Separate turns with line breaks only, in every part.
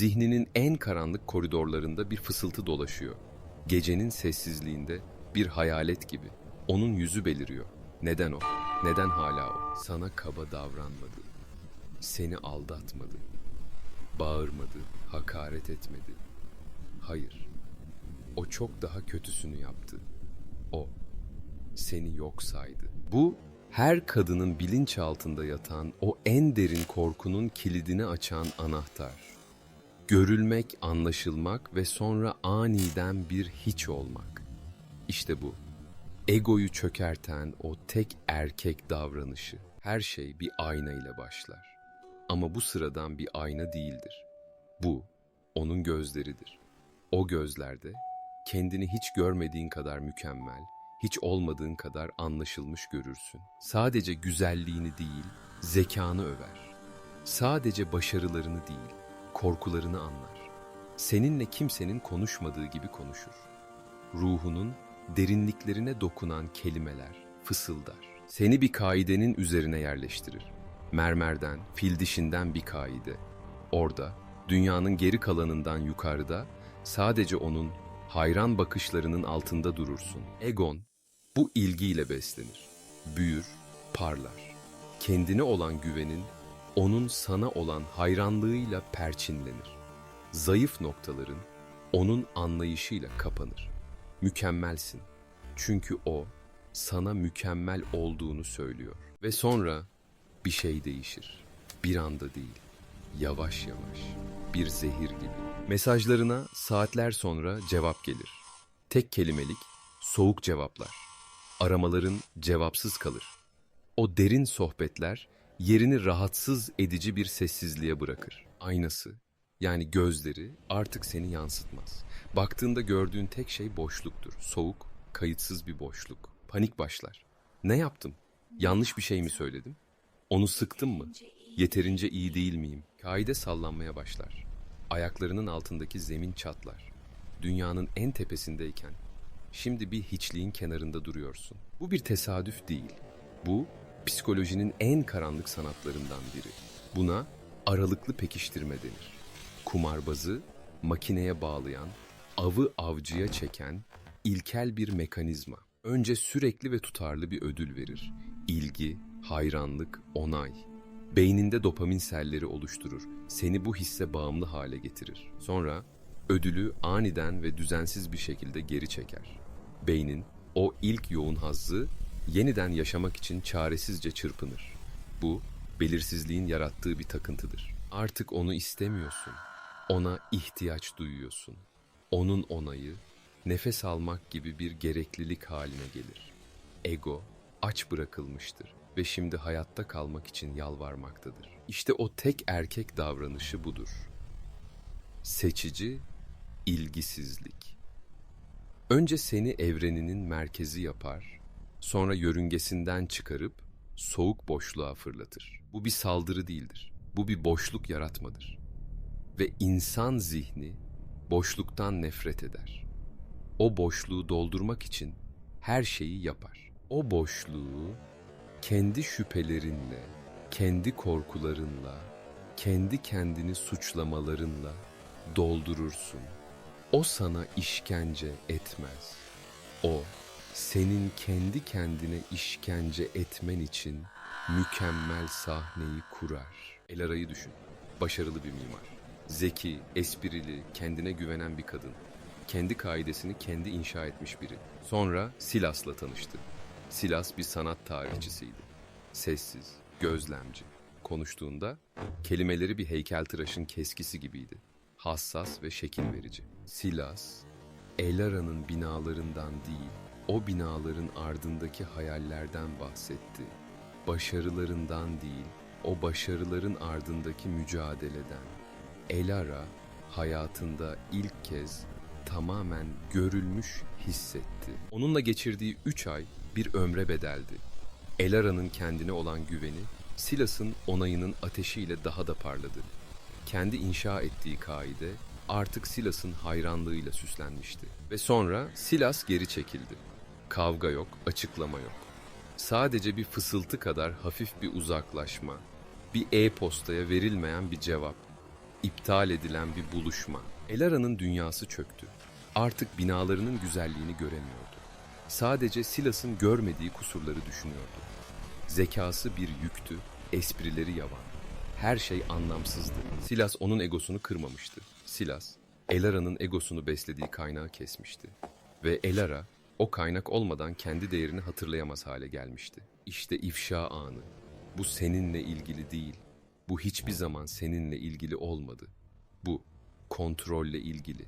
Zihninin en karanlık koridorlarında bir fısıltı dolaşıyor. Gecenin sessizliğinde bir hayalet gibi. Onun yüzü beliriyor. Neden o? Neden hala o? Sana kaba davranmadı. Seni aldatmadı. Bağırmadı, hakaret etmedi. Hayır. O çok daha kötüsünü yaptı. O seni yok saydı. Bu her kadının bilinçaltında yatan o en derin korkunun kilidini açan anahtar. Görülmek, anlaşılmak ve sonra aniden bir hiç olmak. İşte bu. Egoyu çökerten o tek erkek davranışı. Her şey bir ayna ile başlar. Ama bu sıradan bir ayna değildir. Bu onun gözleridir. O gözlerde kendini hiç görmediğin kadar mükemmel, hiç olmadığın kadar anlaşılmış görürsün. Sadece güzelliğini değil, zekanı över. Sadece başarılarını değil, korkularını anlar. Seninle kimsenin konuşmadığı gibi konuşur. Ruhunun derinliklerine dokunan kelimeler fısıldar. Seni bir kaidenin üzerine yerleştirir. Mermerden, fil dişinden bir kaide. Orada, dünyanın geri kalanından yukarıda, sadece onun hayran bakışlarının altında durursun. Egon, bu ilgiyle beslenir. Büyür, parlar. Kendine olan güvenin, onun sana olan hayranlığıyla perçinlenir. Zayıf noktaların, onun anlayışıyla kapanır. Mükemmelsin. Çünkü o, sana mükemmel olduğunu söylüyor. Ve sonra bir şey değişir. Bir anda değil, yavaş yavaş, bir zehir gibi. Mesajlarına saatler sonra cevap gelir. Tek kelimelik, soğuk cevaplar. Aramaların cevapsız kalır. O derin sohbetler yerini rahatsız edici bir sessizliğe bırakır. Aynası, yani gözleri artık seni yansıtmaz. Baktığında gördüğün tek şey boşluktur. Soğuk, kayıtsız bir boşluk. Panik başlar. Ne yaptım? Yanlış bir şey mi söyledim? Onu sıktım mı? Yeterince iyi değil miyim? Kaide sallanmaya başlar. Ayaklarının altındaki zemin çatlar. Dünyanın en tepesindeyken şimdi bir hiçliğin kenarında duruyorsun. Bu bir tesadüf değil. Bu psikolojinin en karanlık sanatlarından biri. Buna aralıklı pekiştirme denir. Kumarbazı makineye bağlayan, avı avcıya çeken ilkel bir mekanizma. Önce sürekli ve tutarlı bir ödül verir. İlgi, hayranlık, onay. Beyninde dopamin selleri oluşturur. Seni bu hisse bağımlı hale getirir. Sonra ödülü aniden ve düzensiz bir şekilde geri çeker. Beynin o ilk yoğun hazzı yeniden yaşamak için çaresizce çırpınır. Bu belirsizliğin yarattığı bir takıntıdır. Artık onu istemiyorsun. Ona ihtiyaç duyuyorsun. Onun onayı nefes almak gibi bir gereklilik haline gelir. Ego aç bırakılmıştır ve şimdi hayatta kalmak için yalvarmaktadır. İşte o tek erkek davranışı budur. Seçici ilgisizlik. Önce seni evreninin merkezi yapar, sonra yörüngesinden çıkarıp soğuk boşluğa fırlatır. Bu bir saldırı değildir. Bu bir boşluk yaratmadır. Ve insan zihni boşluktan nefret eder. O boşluğu doldurmak için her şeyi yapar. O boşluğu kendi şüphelerinle, kendi korkularınla, kendi kendini suçlamalarınla doldurursun. O sana işkence etmez. O senin kendi kendine işkence etmen için mükemmel sahneyi kurar. Elara'yı düşün. Başarılı bir mimar. Zeki, esprili, kendine güvenen bir kadın. Kendi kaidesini kendi inşa etmiş biri. Sonra Silas'la tanıştı. Silas bir sanat tarihçisiydi. Sessiz, gözlemci. Konuştuğunda kelimeleri bir heykeltıraşın keskisi gibiydi. Hassas ve şekil verici. Silas, Elara'nın binalarından değil, o binaların ardındaki hayallerden bahsetti. Başarılarından değil, o başarıların ardındaki mücadeleden. Elara hayatında ilk kez tamamen görülmüş hissetti. Onunla geçirdiği üç ay bir ömre bedeldi. Elara'nın kendine olan güveni, Silas'ın onayının ateşiyle daha da parladı. Kendi inşa ettiği kaide artık Silas'ın hayranlığıyla süslenmişti. Ve sonra Silas geri çekildi. Kavga yok, açıklama yok. Sadece bir fısıltı kadar hafif bir uzaklaşma, bir e-postaya verilmeyen bir cevap. iptal edilen bir buluşma. Elara'nın dünyası çöktü. Artık binalarının güzelliğini göremiyordu. Sadece Silas'ın görmediği kusurları düşünüyordu. Zekası bir yüktü, esprileri yavan. Her şey anlamsızdı. Silas onun egosunu kırmamıştı. Silas, Elara'nın egosunu beslediği kaynağı kesmişti. Ve Elara, o kaynak olmadan kendi değerini hatırlayamaz hale gelmişti. İşte ifşa anı. Bu seninle ilgili değil. Bu hiçbir zaman seninle ilgili olmadı. Bu kontrolle ilgili.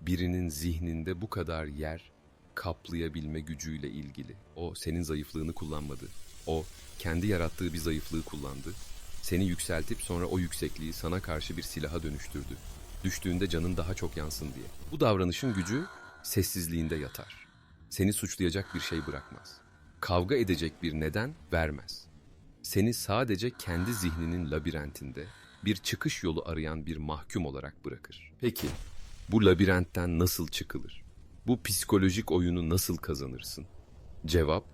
Birinin zihninde bu kadar yer kaplayabilme gücüyle ilgili. O senin zayıflığını kullanmadı. O kendi yarattığı bir zayıflığı kullandı. Seni yükseltip sonra o yüksekliği sana karşı bir silaha dönüştürdü. Düştüğünde canın daha çok yansın diye. Bu davranışın gücü sessizliğinde yatar. Seni suçlayacak bir şey bırakmaz. Kavga edecek bir neden vermez. Seni sadece kendi zihninin labirentinde bir çıkış yolu arayan bir mahkum olarak bırakır. Peki bu labirentten nasıl çıkılır? Bu psikolojik oyunu nasıl kazanırsın? Cevap,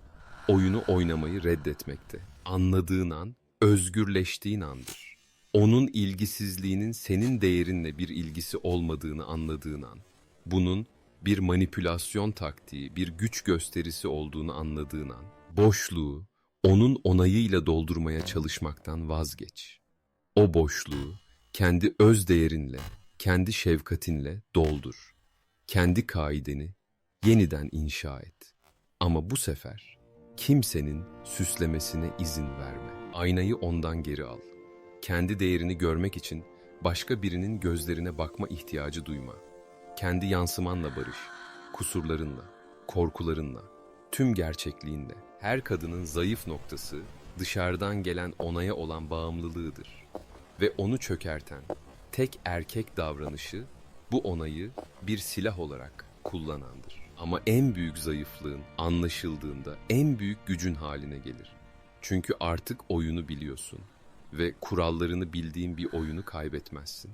oyunu oynamayı reddetmekte. Anladığın an, özgürleştiğin andır. Onun ilgisizliğinin senin değerinle bir ilgisi olmadığını anladığın an. Bunun bir manipülasyon taktiği, bir güç gösterisi olduğunu anladığın an. Boşluğu, onun onayıyla doldurmaya çalışmaktan vazgeç. O boşluğu kendi öz değerinle, kendi şefkatinle doldur. Kendi kaideni yeniden inşa et. Ama bu sefer kimsenin süslemesine izin verme. Aynayı ondan geri al. Kendi değerini görmek için başka birinin gözlerine bakma ihtiyacı duyma. Kendi yansımanla barış, kusurlarınla, korkularınla, tüm gerçekliğinle. Her kadının zayıf noktası dışarıdan gelen onaya olan bağımlılığıdır. Ve onu çökerten tek erkek davranışı bu onayı bir silah olarak kullanandır. Ama en büyük zayıflığın anlaşıldığında en büyük gücün haline gelir. Çünkü artık oyunu biliyorsun ve kurallarını bildiğin bir oyunu kaybetmezsin.